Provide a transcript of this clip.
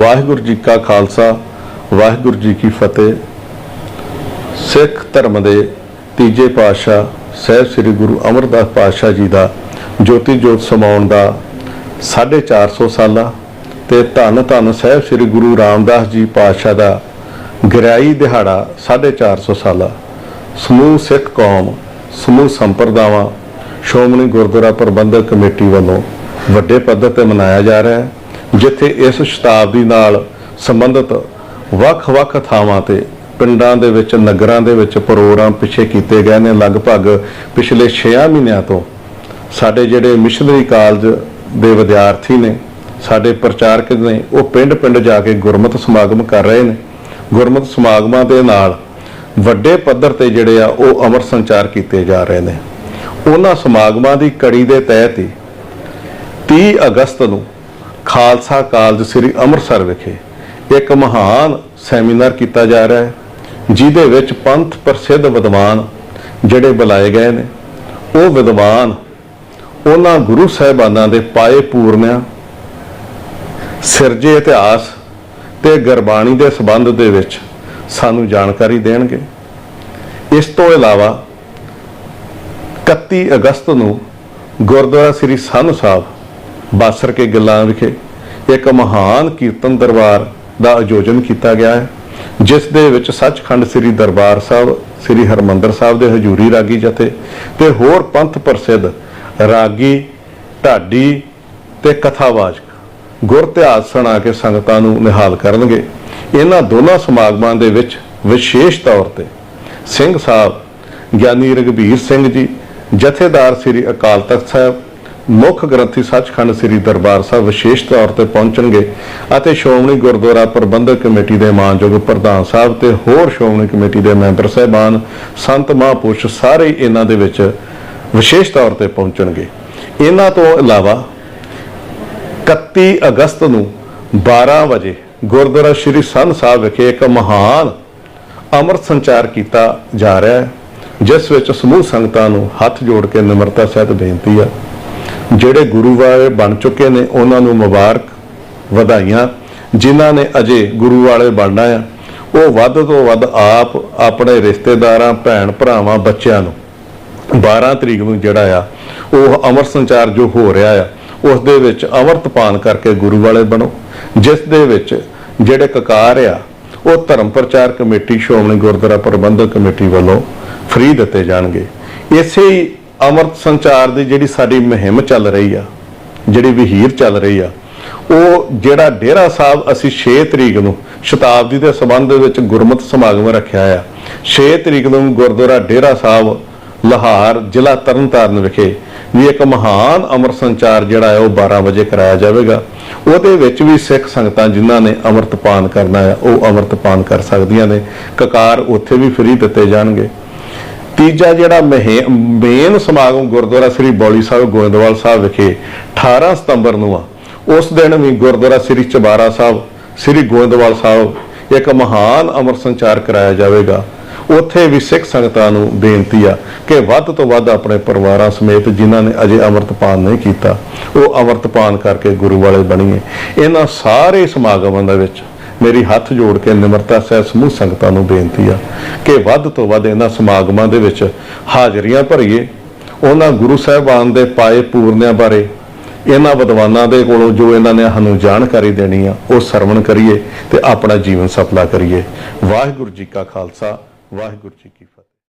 ਵਾਹਿਗੁਰੂ ਜੀ ਕਾ ਖਾਲਸਾ, ਵਾਹਿਗੁਰੂ ਜੀ ਕੀ ਫਤਿਹ। ਸਿੱਖ ਧਰਮ ਦੇ ਤੀਜੇ ਪਾਤਸ਼ਾਹ ਸਹਿਬ ਸ੍ਰੀ ਗੁਰੂ ਅਮਰਦਾਸ ਪਾਤਸ਼ਾਹ ਜੀ ਦਾ ਜੋਤੀ ਜੋਤ ਸਮਾਉਣ ਦਾ 450 ਸਾਲਾ ਤੇ ਧੰਨ ਧੰਨ ਸਹਿਬ ਸ੍ਰੀ ਗੁਰੂ ਰਾਮਦਾਸ ਜੀ ਪਾਤਸ਼ਾਹ ਦਾ ਗ੍ਰਿਆਈ ਦਿਹਾੜਾ 450 ਸਾਲਾ। ਸਮੂਹ ਸਿੱਖ ਕੌਮ, ਸਮੂਹ ਸੰਪਰਦਾਵਾਂ, ਸ਼੍ਰੋਮਣੀ ਗੁਰਦੁਆਰਾ ਪ੍ਰਬੰਧਕ ਕਮੇਟੀ ਵੱਲੋਂ ਵੱਡੇ ਪੱਧਰ ਤੇ ਮਨਾਇਆ ਜਾ ਰਿਹਾ ਹੈ। ਜਿੱਥੇ ਇਸ ਸ਼ਤਾਬਦੀ ਨਾਲ ਸੰਬੰਧਿਤ ਵੱਖ-ਵੱਖ ਥਾਵਾਂ ਤੇ ਪਿੰਡਾਂ ਦੇ ਵਿੱਚ, ਨਗਰਾਂ ਦੇ ਵਿੱਚ ਪ੍ਰੋਗਰਾਮ ਪਿੱਛੇ ਕੀਤੇ ਗਏ ਨੇ, ਲਗਭਗ ਪਿਛਲੇ 6 ਮਹੀਨਿਆਂ ਤੋਂ ਸਾਡੇ ਜਿਹੜੇ ਮਿਸ਼ਨਰੀ ਕਾਲਜ ਦੇ ਵਿਦਿਆਰਥੀ ਨੇ, ਸਾਡੇ ਪ੍ਰਚਾਰਕ ਨੇ, ਉਹ ਪਿੰਡ-ਪਿੰਡ ਜਾ ਕੇ ਗੁਰਮਤਿ ਸਮਾਗਮ ਕਰ ਰਹੇ ਨੇ। ਗੁਰਮਤਿ ਸਮਾਗਮਾਂ ਦੇ ਨਾਲ ਵੱਡੇ ਪੱਧਰ ਤੇ ਜਿਹੜੇ ਆ, ਉਹ ਅਮਰ ਸੰਚਾਰ ਕੀਤੇ ਜਾ ਰਹੇ ਨੇ। ਉਹਨਾਂ ਸਮਾਗਮਾਂ ਦੀ ਕੜੀ ਦੇ ਤਹਿਤ ਹੀ 30 ਅਗਸਤ ਨੂੰ ਖਾਲਸਾ ਕਾਲਜ ਸ੍ਰੀ ਅੰਮ੍ਰਿਤਸਰ ਵਿਖੇ ਇੱਕ ਮਹਾਨ ਸੈਮੀਨਾਰ ਕੀਤਾ ਜਾ ਰਿਹਾ ਹੈ, ਜਿਹਦੇ ਵਿੱਚ ਪੰਥ ਪ੍ਰਸਿੱਧ ਵਿਦਵਾਨ ਜਿਹੜੇ ਬੁਲਾਏ ਗਏ ਨੇ, ਉਹ ਵਿਦਵਾਨ ਉਹਨਾਂ ਗੁਰੂ ਸਾਹਿਬਾਨਾਂ ਦੇ ਪਾਏ ਪੂਰਨਿਆਂ, ਸਿਰਜੇ ਇਤਿਹਾਸ ਤੇ ਗੁਰਬਾਣੀ ਦੇ ਸੰਬੰਧ ਦੇ ਵਿੱਚ ਸਾਨੂੰ ਜਾਣਕਾਰੀ ਦੇਣਗੇ। ਇਸ ਤੋਂ ਇਲਾਵਾ 31 ਅਗਸਤ ਨੂੰ ਗੁਰਦੁਆਰਾ ਸ੍ਰੀ ਸੰਨ ਸਾਹਿਬ ਬਾਸਰ ਕੇ ਗਿੱਲਾਂ ਵਿਖੇ ਇੱਕ ਮਹਾਨ ਕੀਰਤਨ ਦਰਬਾਰ ਦਾ ਆਯੋਜਨ ਕੀਤਾ ਗਿਆ ਹੈ, ਜਿਸ ਦੇ ਵਿੱਚ ਸੱਚਖੰਡ ਸ੍ਰੀ ਦਰਬਾਰ ਸਾਹਿਬ, ਸ੍ਰੀ ਹਰਮੰਦਰ ਸਾਹਿਬ ਦੇ ਹਜੂਰੀ ਰਾਗੀ ਜਥੇ ਤੇ ਹੋਰ ਪੰਥ ਪ੍ਰਸਿੱਧ ਰਾਗੀ, ਢਾਡੀ ਤੇ ਕਥਾਵਾਚਕ ਗੁਰ ਸੁਣਾ ਕੇ ਸੰਗਤਾਂ ਨੂੰ ਨਿਹਾਲ ਕਰਨਗੇ। ਇਹਨਾਂ ਦੋਨਾਂ ਸਮਾਗਮਾਂ ਦੇ ਵਿੱਚ ਵਿਸ਼ੇਸ਼ ਤੌਰ ਤੇ ਸਿੰਘ ਸਾਹਿਬ, ਗਿਆਨੀ ਰਗਵੀਰ ਸਿੰਘ ਜੀ, ਜਥੇਦਾਰ ਸ੍ਰੀ ਅਕਾਲ ਤਖਤ ਸਾਹਿਬ ਮੁੱਖ ਗ੍ਰੰਥੀ ਸੱਚਖੰਡ ਸ੍ਰੀ ਦਰਬਾਰ ਸਾਹਿਬ ਵਿਸ਼ੇਸ਼ ਤੌਰ ਤੇ ਪਹੁੰਚਣਗੇ ਅਤੇ ਸ਼੍ਰੋਮਣੀ ਗੁਰਦੁਆਰਾ ਪ੍ਰਬੰਧਕ ਕਮੇਟੀ ਦੇ ਮਾਨਯੋਗ ਪ੍ਰਧਾਨ ਸਾਹਿਬ ਤੇ ਹੋਰ ਸ਼੍ਰੋਮਣੀ ਕਮੇਟੀ ਦੇ ਮੈਂਬਰ ਸਹਿਬਾਨ, ਸੰਤ ਮਹਾਂਪੁਰਸ਼ ਸਾਰੇ ਇਹਨਾਂ ਦੇ ਵਿੱਚ ਵਿਸ਼ੇਸ਼ ਤੌਰ ਤੇ ਪਹੁੰਚਣਗੇ। ਇਹਨਾਂ ਤੋਂ ਇਲਾਵਾ 31 ਅਗਸਤ ਨੂੰ 12 ਵਜੇ ਗੁਰਦੁਆਰਾ ਸ਼੍ਰੀ ਸੰਨ ਸਾਹਿਬ ਵਿਖੇ ਇੱਕ ਮਹਾਨ ਅੰਮ੍ਰਿਤ ਸੰਚਾਰ ਕੀਤਾ ਜਾ ਰਿਹਾ ਹੈ, ਜਿਸ ਵਿੱਚ ਸਮੂਹ ਸੰਗਤਾਂ ਨੂੰ ਹੱਥ ਜੋੜ ਕੇ ਨਿਮਰਤਾ ਸਹਿਤ ਬੇਨਤੀ ਹੈ। ਜਿਹੜੇ ਗੁਰੂ ਵਾਲੇ ਬਣ ਚੁੱਕੇ ਨੇ, ਉਹਨਾਂ ਨੂੰ ਮੁਬਾਰਕ ਵਧਾਈਆਂ, ਜਿਨ੍ਹਾਂ ਨੇ ਅਜੇ ਗੁਰੂ ਵਾਲੇ ਬਣਨਾ ਆ। ਉਹ ਵੱਧ ਤੋਂ ਵੱਧ ਆਪ ਆਪਣੇ ਰਿਸ਼ਤੇਦਾਰਾਂ, ਭੈਣ ਭਰਾਵਾਂ, ਬੱਚਿਆਂ ਨੂੰ 12 ਤਰੀਕ ਨੂੰ ਜਿਹੜਾ ਆ, ਉਹ ਅਮਰ ਸੰਚਾਰ ਜੋ ਹੋ ਰਿਹਾ ਆ, ਉਸ ਦੇ ਵਿੱਚ ਅਮਰਤਪਾਨ ਕਰਕੇ ਗੁਰੂ ਵਾਲੇ ਬਣੋ। ਜਿਸ ਦੇ ਵਿੱਚ ਜਿਹੜੇ ਕਕਾਰ ਆ, ਉਹ ਧਰਮ ਪ੍ਰਚਾਰ ਕਮੇਟੀ, ਸ਼੍ਰੋਮਣੀ ਗੁਰਦੁਆਰਾ ਪ੍ਰਬੰਧਕ ਕਮੇਟੀ ਵੱਲੋਂ ਫ੍ਰੀ ਦਿੱਤੇ ਜਾਣਗੇ। ਇਸੇ ਅਮਰਤ ਸੰਚਾਰ ਦੀ ਜਿਹੜੀ ਸਾਡੀ ਮੁਹਿੰਮ ਚੱਲ ਰਹੀ ਆ, ਜਿਹੜੀ ਵਹੀਰ ਚੱਲ ਰਹੀ ਆ, ਉਹ ਜਿਹੜਾ ਡੇਰਾ ਸਾਹਿਬ ਅਸੀਂ 6 ਤਰੀਕ ਨੂੰ ਸ਼ਤਾਬਦੀ ਦੇ ਸੰਬੰਧ ਵਿੱਚ ਗੁਰਮਤਿ ਸਮਾਗਮ ਰੱਖਿਆ ਆ 6 ਤਰੀਕ ਨੂੰ ਗੁਰਦੁਆਰਾ ਡੇਰਾ ਸਾਹਿਬ, ਲਾਹੌਰ, ਜ਼ਿਲ੍ਹਾ ਤਰਨਤਾਰਨ ਵਿਖੇ ਵੀ ਇੱਕ ਮਹਾਨ ਅਮਰ ਸੰਚਾਰ ਜਿਹੜਾ ਹੈ ਉਹ 12 ਵਜੇ ਕਰਾਇਆ ਜਾਵੇਗਾ। ਉਹਦੇ ਵਿੱਚ ਵੀ ਸਿੱਖ ਸੰਗਤਾਂ ਜਿਨ੍ਹਾਂ ਨੇ ਅੰਮ੍ਰਿਤਪਾਨ ਕਰਨਾ ਹੈ ਉਹ ਅੰਮ੍ਰਿਤਪਾਨ ਕਰ ਸਕਦੀਆਂ ਨੇ। ਕਕਾਰ ਉੱਥੇ ਵੀ ਫ੍ਰੀ ਦਿੱਤੇ ਜਾਣਗੇ। ਤੀਜਾ ਜਿਹੜਾ ਮੇਨ ਸਮਾਗਮ ਗੁਰਦੁਆਰਾ ਸ੍ਰੀ ਬੌਲੀ ਸਾਹਿਬ, ਗੋਇੰਦਵਾਲ ਸਾਹਿਬ ਵਿਖੇ 18 ਸਤੰਬਰ ਨੂੰ ਆ। ਉਸ ਦਿਨ ਵੀ ਗੁਰਦੁਆਰਾ ਸ੍ਰੀ ਚਬਾਰਾ ਸਾਹਿਬ, ਸ੍ਰੀ ਗੋਇੰਦਵਾਲ ਸਾਹਿਬ ਇੱਕ ਮਹਾਨ ਅਮਰ ਸੰਚਾਰ ਕਰਾਇਆ ਜਾਵੇਗਾ। ਉੱਥੇ ਵੀ ਸਿੱਖ ਸੰਗਤਾਂ ਨੂੰ ਬੇਨਤੀ ਆ ਕਿ ਵੱਧ ਤੋਂ ਵੱਧ ਆਪਣੇ ਪਰਿਵਾਰਾਂ ਸਮੇਤ ਜਿਨ੍ਹਾਂ ਨੇ ਅਜੇ ਅੰਮ੍ਰਿਤਪਾਨ ਨਹੀਂ ਕੀਤਾ, ਉਹ ਅੰਮ੍ਰਿਤਪਾਨ ਕਰਕੇ ਗੁਰੂ ਵਾਲੇ ਬਣੀਏ। ਇਹਨਾਂ ਸਾਰੇ ਸਮਾਗਮਾਂ ਦੇ ਵਿੱਚ ਮੇਰੀ ਹੱਥ ਜੋੜ ਕੇ ਨਿਮਰਤਾ ਸਹਿ ਸਮੂਹ ਸੰਗਤਾਂ ਨੂੰ ਬੇਨਤੀ ਆ ਕਿ ਵੱਧ ਤੋਂ ਵੱਧ ਇਹਨਾਂ ਸਮਾਗਮਾਂ ਦੇ ਵਿੱਚ ਹਾਜ਼ਰੀਆਂ ਭਰੀਏ। ਉਹਨਾਂ ਗੁਰੂ ਸਾਹਿਬਾਨ ਦੇ ਪਾਏ ਪੂਰਨਿਆਂ ਬਾਰੇ, ਇਹਨਾਂ ਵਿਦਵਾਨਾਂ ਦੇ ਕੋਲੋਂ ਜੋ ਇਹਨਾਂ ਨੇ ਸਾਨੂੰ ਜਾਣਕਾਰੀ ਦੇਣੀ ਆ, ਉਹ ਸਰਵਣ ਕਰੀਏ ਤੇ ਆਪਣਾ ਜੀਵਨ ਸਫਲਾ ਕਰੀਏ। ਵਾਹਿਗੁਰੂ ਜੀ ਕਾ ਖਾਲਸਾ, ਵਾਹਿਗੁਰੂ ਜੀ ਕੀ